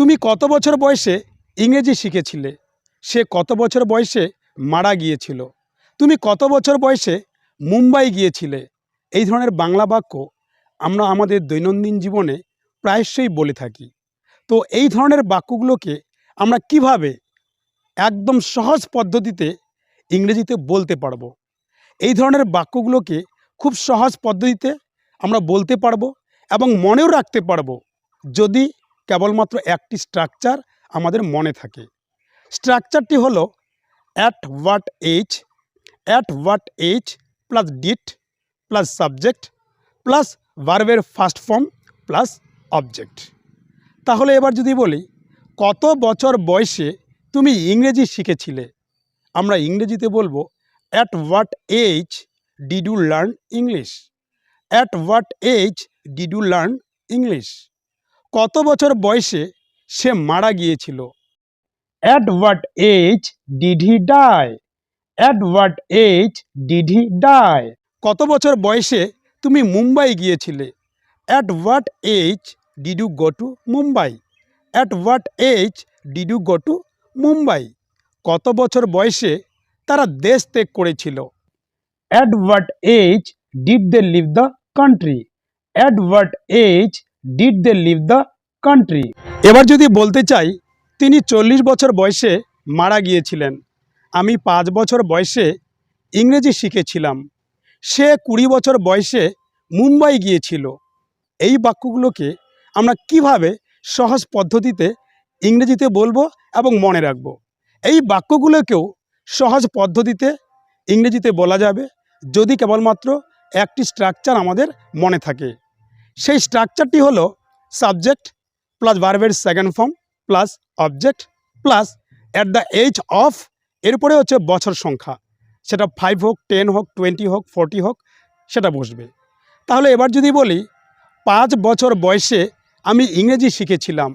তুমি কত বছর বয়সে ইংরেজি শিখেছিলে? সে কত বছর বয়সে মারা গিয়েছিল? তুমি কত বছর বয়সে মুম্বাই গিয়েছিলে? এই ধরনের বাংলা বাক্য আমরা আমাদের দৈনন্দিন জীবনে প্রায়শই বলে থাকি। তো এই ধরনের বাক্যগুলোকে আমরা কীভাবে একদম সহজ পদ্ধতিতে ইংরেজিতে বলতে পারব? এই ধরনের বাক্যগুলোকে খুব সহজ পদ্ধতিতে আমরা বলতে পারব এবং মনেও রাখতে পারব। যদি কেবলমাত্র একটি স্ট্রাকচার আমাদের মনে থাকে। স্ট্রাকচারটি হলো at what age at what age plus did plus subject plus ভার্বের ফার্স্ট ফর্ম প্লাস অবজেক্ট তাহলে এবার যদি বলি, কত বছর বয়সে তুমি ইংরেজি শিখেছিলে? আমরা ইংরেজিতে বলব at what age did you learn English at what age did you learn English কত বছর বয়সে সে মারা গিয়েছিল? At what age did he die at what age did he die কত বছর বয়সে তুমি মুম্বাই গিয়েছিলে? At what age did you go to Mumbai? At what age did you go to Mumbai? কত বছর বয়সে তারা দেশ ত্যাগ করেছিল? At what age did they leave the country at what age did they leave the country এবার যদি বলতে চাই, তিনি চল্লিশ বছর বয়সে মারা গিয়েছিলেন। আমি পাঁচ বছর বয়সে ইংরেজি শিখেছিলাম। সে কুড়ি বছর বয়সে মুম্বাই গিয়েছিল। এই বাক্যগুলোকে আমরা কীভাবে সহজ পদ্ধতিতে ইংরেজিতে বলব এবং মনে রাখব? এই বাক্যগুলোকেও সহজ পদ্ধতিতে ইংরেজিতে বলা যাবে। যদি কেবলমাত্র একটি স্ট্রাকচার আমাদের মনে থাকে। সেই স্ট্রাকচারটি হলো সাবজেক্ট প্লাস ভার্বের second form plus object plus at the age of এরপরে হচ্ছে বছর সংখ্যা। সেটা ফাইভ হোক টেন হোক টোয়েন্টি হোক ফোরটি হোক, সেটা বসবে। তাহলে এবার যদি বলি, পাঁচ বছর বয়সে আমি ইংরেজি শিখেছিলাম।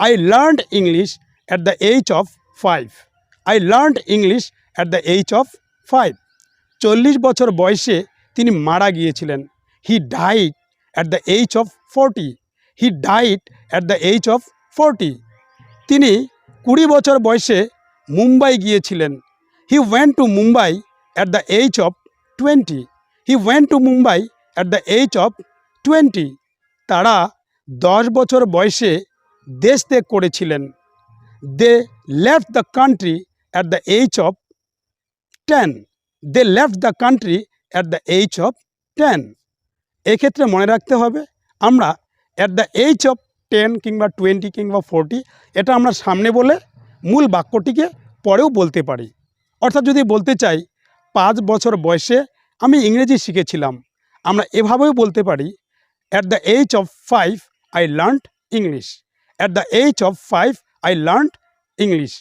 I learned English at the age of five I learned English at the age of five চল্লিশ বছর বয়সে তিনি মারা গিয়েছিলেন। He died at the age of forty he died at the age of forty তিনি কুড়ি বছর বয়সে মুম্বাই গিয়েছিলেন। He went to Mumbai at the age of twenty he went to Mumbai at the age of twenty তারা দশ বছর বয়সে দেশ ত্যাগ করেছিলেন। They left the country at the age of ten they left the country at the age of ten এক্ষেত্রে মনে রাখতে হবে, আমরা at the age of ten কিংবা টোয়েন্টি কিংবা ফোরটি এটা আমরা সামনে বলে মূল বাক্যটিকে পরেও বলতে পারি। অর্থাৎ যদি বলতে চাই, পাঁচ বছর বয়সে আমি ইংরেজি শিখেছিলাম, আমরা এভাবেও বলতে পারি at the age of five I learned English at the age of five I learned English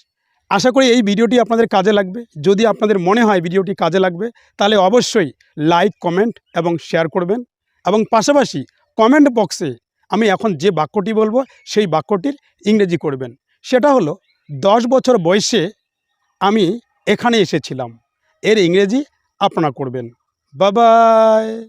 আশা করি এই ভিডিওটি আপনাদের কাজে লাগবে। যদি আপনাদের মনে হয় ভিডিওটি কাজে লাগবে, তাহলে অবশ্যই লাইক কমেন্ট এবং শেয়ার করবেন। এবং পাশাপাশি কমেন্ট বক্সে আমি এখন যে বাক্যটি বলব, সেই বাক্যটির ইংরেজি করবেন। সেটা হলো, দশ বছর বয়সে আমি এখানে এসেছিলাম। এর ইংরেজি আপনারা করবেন। বাবাই